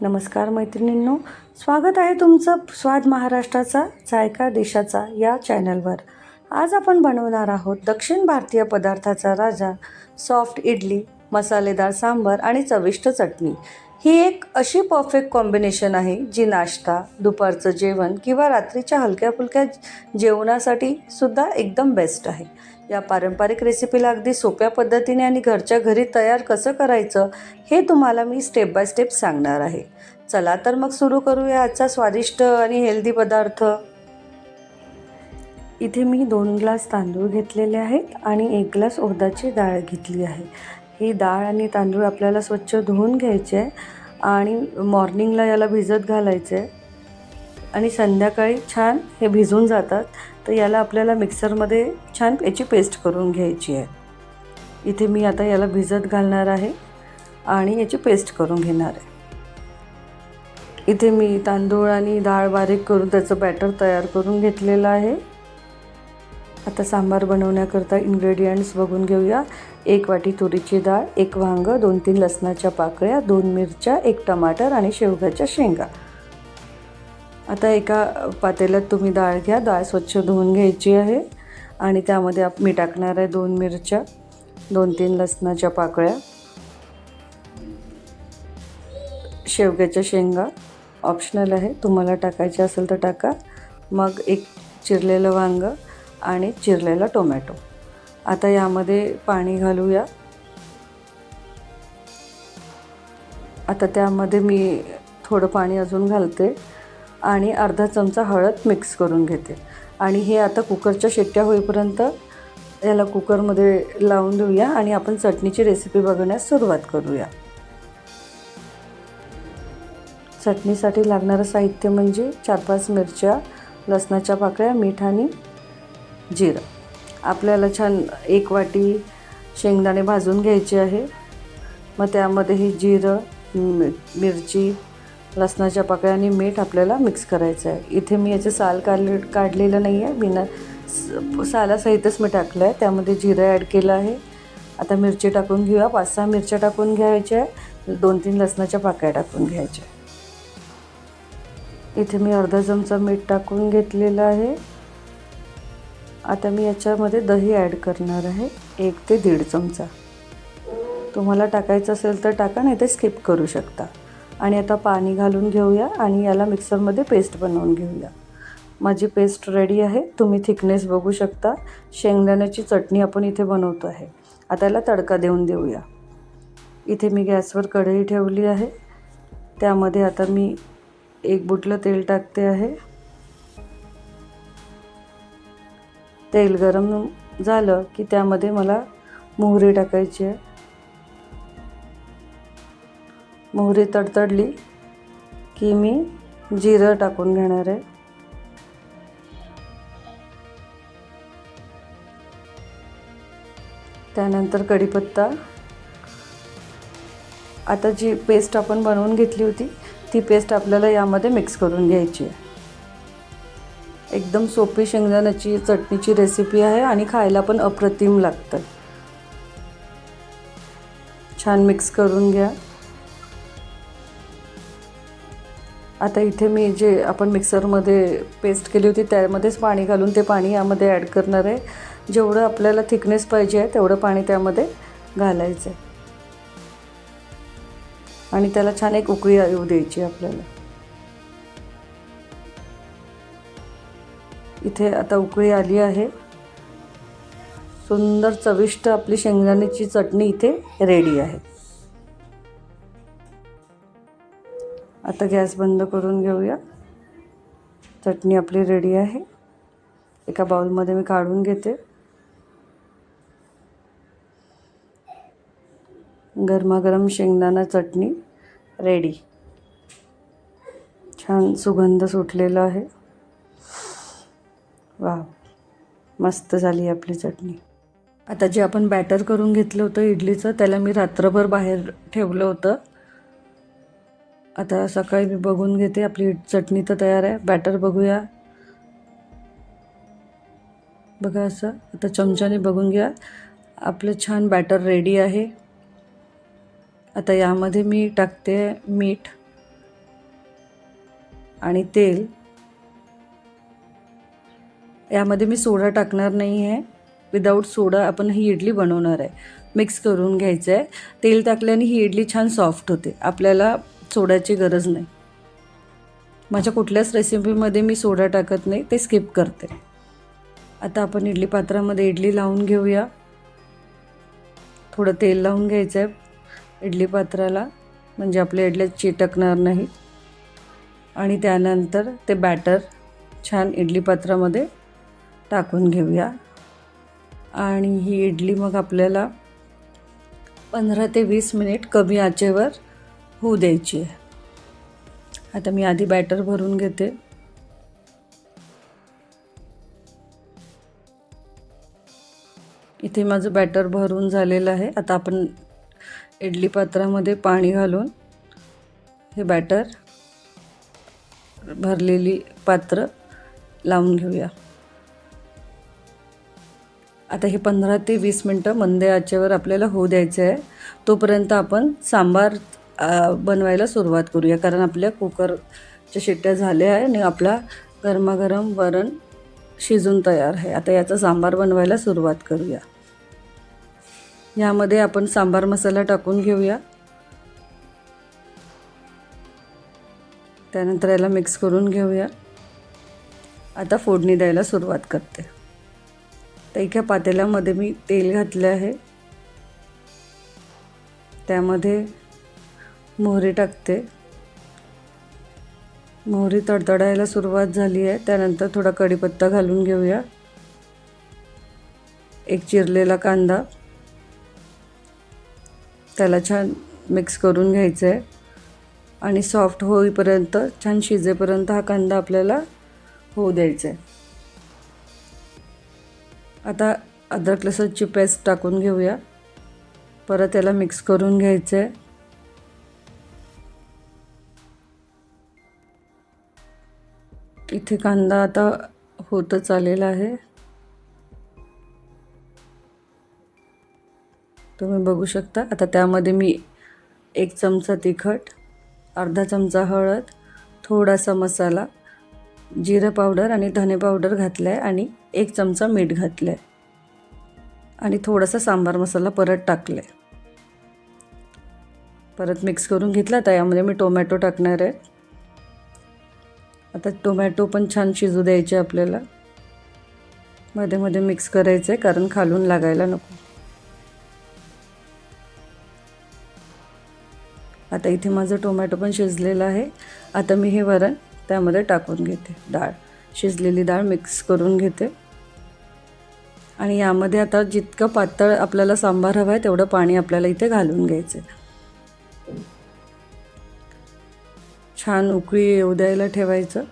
नमस्कार मैत्रिणींनो स्वागत आहे तुमचं स्वाद महाराष्ट्राचा जायका देशाचा या चॅनलवर. आज आपण बनवणार आहोत दक्षिण भारतीय पदार्थाचा राजा सॉफ्ट इडली मसालेदार सांबर आणि चविष्ट चटणी. ही एक अशी परफेक्ट कॉम्बिनेशन आहे जी नाश्ता दुपारचं जेवण किंवा रात्रीच्या हलक्या फुलक्या जेवणासाठी सुद्धा एकदम बेस्ट आहे. या पारंपरिक रेसिपीला अगदी सोप्या पद्धतीने आणि घरच्या घरी तयार कसं करायचं हे तुम्हाला मी स्टेप बाय स्टेप सांगणार आहे. चला तर मग सुरू करूया आजचा स्वादिष्ट आणि हेल्दी पदार्थ. इथे मी दोन ग्लास तांदूळ घेतलेले आहेत आणि एक ग्लास उडदाची डाळ घेतली आहे. ही डाळ आणि तांदूळ आपल्याला स्वच्छ धुवून घ्यायचे आणि मॉर्निंगला याला भिजत घालायचे. आणि संध्याकाळी छान हे भिजून जातात. तर याला आपल्याला मिक्सरमध्ये छान याची पेस्ट करून घ्यायची आहे. इथे मी आता याला भिजत घालणार आहे आणि याची पेस्ट करून घेणार आहे. इथे मी तांदूळ आणि डाळ बारीक करून त्याचं बॅटर तयार करून घेतलेलं आहे. आता सांबार बनवण्याकरता इन्ग्रेडियंट्स बघून घेऊया. एक वाटी तुरीची डाळ एक वांगं दोन तीन लसणाच्या पाकळ्या दोन मिरच्या एक टमाटर आणि शेवग्याच्या शेंगा. आता एका पातेल्यात तुम्ही डाळ घ्या. डाळ स्वच्छ धुवून घ्यायची आहे आणि त्यामध्ये आप मी टाकणार आहे दोन मिरच्या दोन तीन लसणाच्या पाकळ्या शेवग्याच्या शेंगा. ऑप्शनल आहे. तुम्हाला टाकायचे असेल तर टाका. मग एक चिरलेलं वांगं आणि चिरलेला टोमॅटो. आता यामध्ये पाणी घालूया. आता त्यामध्ये मी थोडं पाणी अजून घालते आणि अर्धा चमचा हळद मिक्स करून घेते. आणि हे आता कुकरच्या शिट्ट्या होईपर्यंत याला कुकरमध्ये लावून देऊया आणि आपण चटणीची रेसिपी बघण्यास सुरुवात करूया. चटणीसाठी लागणारं साहित्य म्हणजे चार पाच मिरच्या लसणाच्या पाकळ्या मीठ आणि जिरं. आपल्याला छान एक वाटी शेंगदाणे भाजून घ्यायचे आहे. मग त्यामध्ये ही जिरं मिरची लसणाच्या पाकळ्या आणि मीठ आपल्याला मिक्स करायचं आहे इथे मी याचे साल काढले काढलेलं नाही आहे बिना स- सालासहितच मी टाकलं आहे त्यामध्ये जिरं ॲड केलं आहे. आता मिरची टाकून घेऊया. पाच सहा मिरच्या टाकून घ्यायच्या आहे दोन तीन लसणाच्या पाकळ्या टाकून घ्यायच्या इथे मी अर्धा चमचा मीठ टाकून घेतलेलं आहे. आता मी याच्यामध्ये दही ॲड करणार आहे. एक ते दीड चमचा. तुम्हाला टाकायचं असेल तर टाका नाही ते स्किप करू शकता. आणि आता पाणी घालून घेऊया आणि याला मिक्सरमध्ये पेस्ट बनवून घेऊया. माझी पेस्ट रेडी आहे. तुम्ही थिकनेस बघू शकता. शेंगदाण्याची चटणी आपण इथे बनवतो आहे. आता याला तडका देऊन देऊया. इथे मी गॅसवर कढई ठेवली आहे. त्यामध्ये आता मी एक बुटलं तेल टाकते आहे. तेल गरम झालं की त्यामध्ये मला मोहरी टाकायची आहे. मोहरी तडतडली की मी जिरं टाकून घेणार आहे. त्यानंतर कढीपत्ता. आता जी पेस्ट आपण बनवून घेतली होती ती पेस्ट आपल्याला यामध्ये मिक्स करून घ्यायची आहे. एकदम सोपी शेंगदाण्याची चटणीची रेसिपी आहे आणि खायला पण अप्रतिम लागतं. छान मिक्स करून घ्या. आता इथे मी जे आपण मिक्सरमध्ये पेस्ट केली होती त्यामध्येच पाणी घालून ते पाणी यामध्ये ॲड करणार आहे. जेवढं आपल्याला थिकनेस पाहिजे आहे तेवढं पाणी त्यामध्ये घालायचं आहे आणि त्याला छान एक उकळी येऊ द्यायची आपल्याला. इथे आता उकळी आली आहे. सुंदर चविष्ट आपली शेंगदाण्याची चटणी इथे रेडी आहे. आता गॅस बंद करून घेऊया. चटणी आपली रेडी आहे. एका बाउलमध्ये मी काढून घेते. गरमागरम शेंगदाणा चटणी रेडी छान सुगंध सुटलेला आहे. मस्त झाली आपली चटणी. आता जे आपण बॅटर करून घेतलं होतं इडलीचं त्याला मी रात्रभर बाहेर ठेवलं होतं. आता सकाळी मी बघून घेते आपली चटणी तर तयार आहे. बॅटर बघूया. बघा असं आता चमच्याने बघून घ्या. आपलं छान बॅटर रेडी आहे. आता यामध्ये मी टाकते मीठ आणि तेल. यामध्ये मी सोडा टाकणार नाही आहे. विदाऊट सोडा आपण ही इडली बनवणार आहे. मिक्स करून घ्यायचं आहे तेल टाकल्याने ही इडली छान सॉफ्ट होते. आपल्याला सोड्याची गरज नाही. माझ्या कुठल्याच रेसिपीमध्ये मी सोडा टाकत नाही. ते स्किप करते. आता आपण इडली पात्रामध्ये इडली लावून घेऊया. थोडं तेल लावून घ्यायचं आहे इडली पात्राला. म्हणजे आपल्या इडल्या चिटकणार नाही आणि त्यानंतर ते बॅटर छान इडली पात्रामध्ये टाकून घेऊया. आणि ही इडली मग आपल्याला पंधरा ते वीस मिनिट कमी आचेवर होऊ द्यायची आहे. आता मी आधी बॅटर भरून घेते. इथे माझं बॅटर भरून झालेलं आहे. आता आपण इडली पात्रामध्ये पाणी घालून हे बॅटर भरलेली पात्र लावून घेऊया. आता हे पंधरा ते वीस मिनटं मंद आचेवर आपल्याला होऊ द्यायचं आहे तोपर्यंत आपण सांबार बनवायला सुरुवात करूया. कारण आपल्या कुकरच्या शिट्ट्या झाल्या आहे आणि आपला गरमागरम वरण शिजून तयार आहे. आता याचा सांबार बनवायला सुरुवात करूया. यामध्ये आपण सांबार मसाला टाकून घेऊया. त्यानंतर याला मिक्स करून घेऊया. आता फोडणी द्यायला सुरुवात करते. तर एका पातेल्यामध्ये मी तेल घातले आहे. त्यामध्ये मोहरी टाकते. मोहरी तडतडायला सुरुवात झाली आहे. त्यानंतर थोडा कढीपत्ता घालून घेऊया. एक चिरलेला कांदा. त्याला छान मिक्स करून घ्यायचं आहे आणि सॉफ्ट होईपर्यंत छान शिजेपर्यंत हा कांदा आपल्याला होऊ द्यायचा आहे आता अद्रक लसणची पेस्ट टाकून घेऊया. परत याला मिक्स करून घ्यायचं आहे इथे कांदा आता होतच आलेला आहे. तुम्ही बघू शकता. आता त्यामध्ये मी एक चमचा तिखट अर्धा चमचा हळद थोडासा मसाला जिरं पावडर आणि धने पावडर घातला आहे आणि एक चमचा मीठ घातलं आहे आणि थोडासा सांबार मसाला परत टाकला आहे परत मिक्स करून घेतला आता यामध्ये मी टोमॅटो टाकणार आहे. आता टोमॅटो पण छान शिजू द्यायचे आपल्याला. मध्ये मध्ये मिक्स करायचं आहे कारण खालून लागायला नको. आता इथे माझं टोमॅटो पण शिजलेलं आहे. आता मी हे वरण त्यामध्ये टाकून घेते डाळ. शिजलेली डाळ मिक्स करून घेते. आणि यामध्ये आता जितकं पातळ आपल्याला सांबार हवा आहे तेवढं पाणी आपल्याला इथे घालून घ्यायचं छान उकळी येऊ द्यायला ठेवायचं.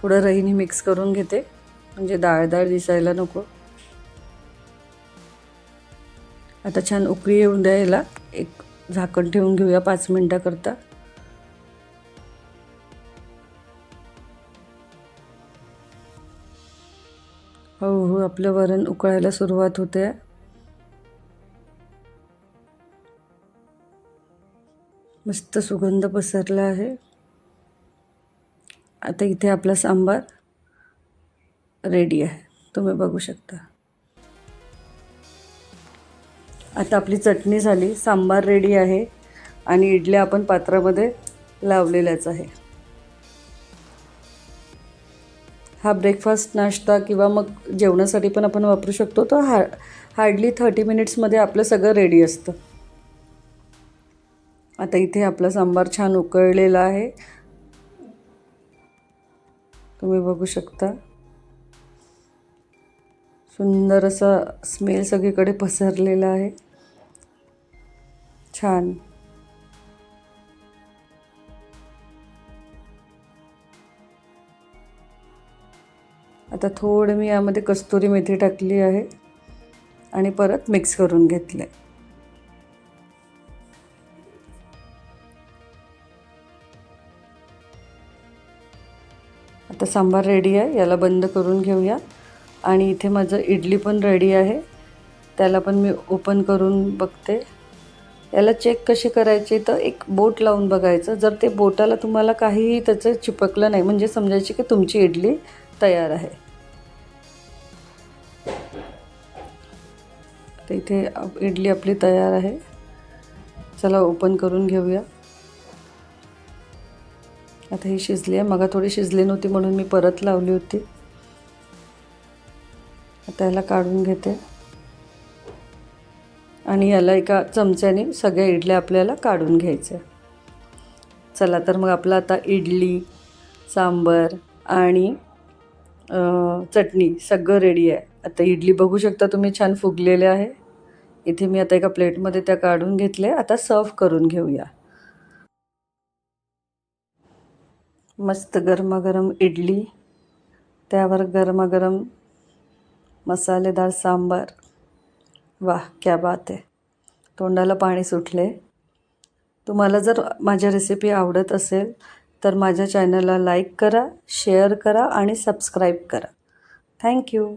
थोडं रहीने मिक्स करून घेते. म्हणजे डाळ डाळ दिसायला नको. आता छान उकळी येऊन द्यायला एक झाकण ठेवून घेऊया पाच मिनटाकरता. हळूहळू आपलं वरण उकळायला सुरुवात होते. मस्त सुगंध पसरला आहे. आता इथे आपला सांबार रेडी आहे. तुम्ही बघू शकता. आता आपली चटणी झाली सांबार रेडी आहे आणि इडल्या आपण पात्रामध्ये लावलेल्याच आहे. हा ब्रेकफास्ट नाश्ता किंवा मग जेवणासाठी पण आपण वापरू शकतो. तर हा हार्डली थर्टी मिनिट्समध्ये आपलं सगळं रेडी असतं. आता इथे आपला सांबार छान उकळलेला आहे. तुम्ही बघू शकता. सुंदर असा स्मेल सगळीकडे पसरलेला आहे. छान. आता थोडं मी यामध्ये कस्तुरी मेथी टाकली आहे आणि परत मिक्स करून घेतले आता सांबार रेडी आहे याला बंद करून घेऊया. आणि इथे माझं इडली पण रेडी आहे. त्याला पण मी ओपन करून बघते. याला चेक कशी करायची तर एक बोट लावून बघायचं. जर ते बोटाला तुम्हाला काहीही त्याचं चिपकलं नाही म्हणजे समजायची की तुमची इडली तयार आहे. तर इथे इडली आपली तयार आहे. चला ओपन करून घेऊया. आता ही शिजली आहे. मगा थोडी शिजली नव्हती म्हणून मी परत लावली होती. आता याला काढून घेते. आणि याला एका चमच्याने सगळ्या इडल्या आपल्याला काढून घ्यायच्या. चला तर मग आपलं आता इडली सांबर आणि चटणी सगळं रेडी आहे. आता इडली बघू शकता तुम्ही छान फुगलेले आहे. इथे मी आता एका प्लेटमध्ये त्या काढून घेतल्या. आता सर्व करून घेऊया. मस्त गरमागरम इडली त्यावर गरमागरम मसालेदार सांबार. वाह क्या बात आहे. तोंडाला पाणी सुटले तुम्हाला जर माझ्या रेसिपी आवडत असेल तर माझ्या चॅनलला लाईक करा शेअर करा आणि सबस्क्राईब करा. थँक्यू